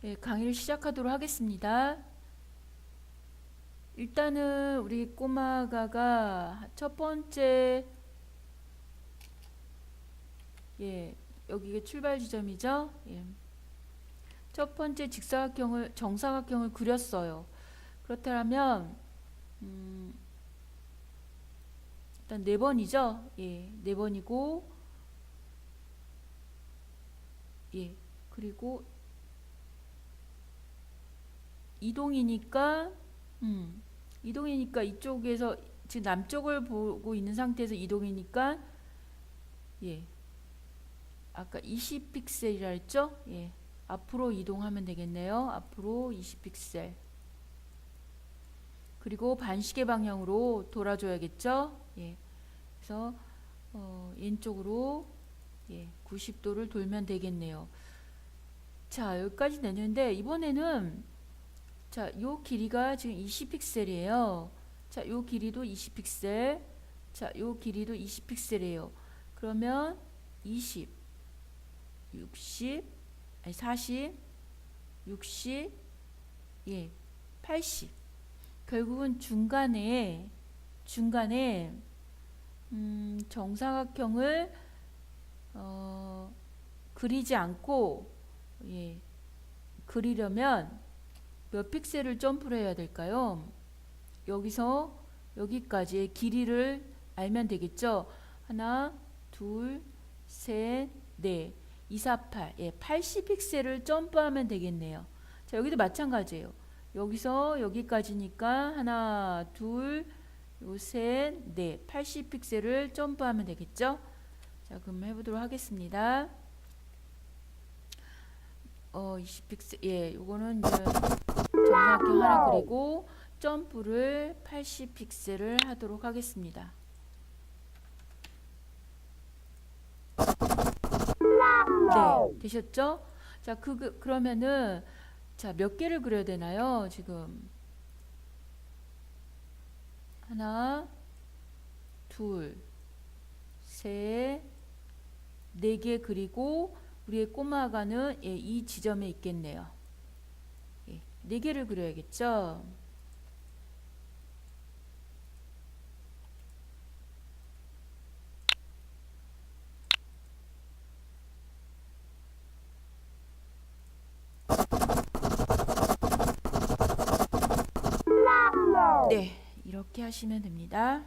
네, 강의를 시작하도록 하겠습니다. 일단은 우리 꼬마가가 첫 번째 예, 여기가 출발 지점이죠. 예. 첫 번째 직사각형을 정사각형을 그렸어요. 그렇다면 음, 일단 네 번이죠. 예, 네 번이고 예, 그리고 이동이니까 음, 이동이니까 이쪽에서 지금 남쪽을 보고 있는 상태에서 이동이니까 예, 아까 20픽셀이라 했죠? 예, 앞으로 이동하면 되겠네요. 앞으로 20픽셀. 그리고 반시계 방향으로 돌아줘야겠죠? 예, 그래서 어, 왼쪽으로 예, 90도를 돌면 되겠네요. 자, 여기까지 되는데 이번에는 자, 요 길이가 지금 20픽셀이에요. 자, 요 길이도 20픽셀. 자, 요 길이도 20픽셀이에요. 그러면 20, 60, 아니 40, 60, 예, 80. 결국은 중간에 중간에 음, 정사각형을 어, 그리지 않고 예, 그리려면 몇 픽셀을 점프를 해야 될까요? 여기서 여기까지의 길이를 알면 되겠죠? 하나, 둘, 셋, 넷, 2, 4, 8. 예, 80픽셀을 점프하면 되겠네요. 자, 여기도 마찬가지예요. 여기서 여기까지니까 하나, 둘, 요 셋, 넷, 80픽셀을 점프하면 되겠죠? 자, 그럼 해보도록 하겠습니다. 어, 20픽셀, 예, 요거는 이제 정사각형 하나 그리고 점프를 80 픽셀을 하도록 하겠습니다. 네, 되셨죠? 자, 그, 그 그러면은 자, 몇 개를 그려야 되나요? 지금 하나, 둘, 셋, 네 개 그리고 우리의 꼬마가는 예, 이 지점에 있겠네요. 예, 네 개를 그려야겠죠? 네, 이렇게 하시면 됩니다.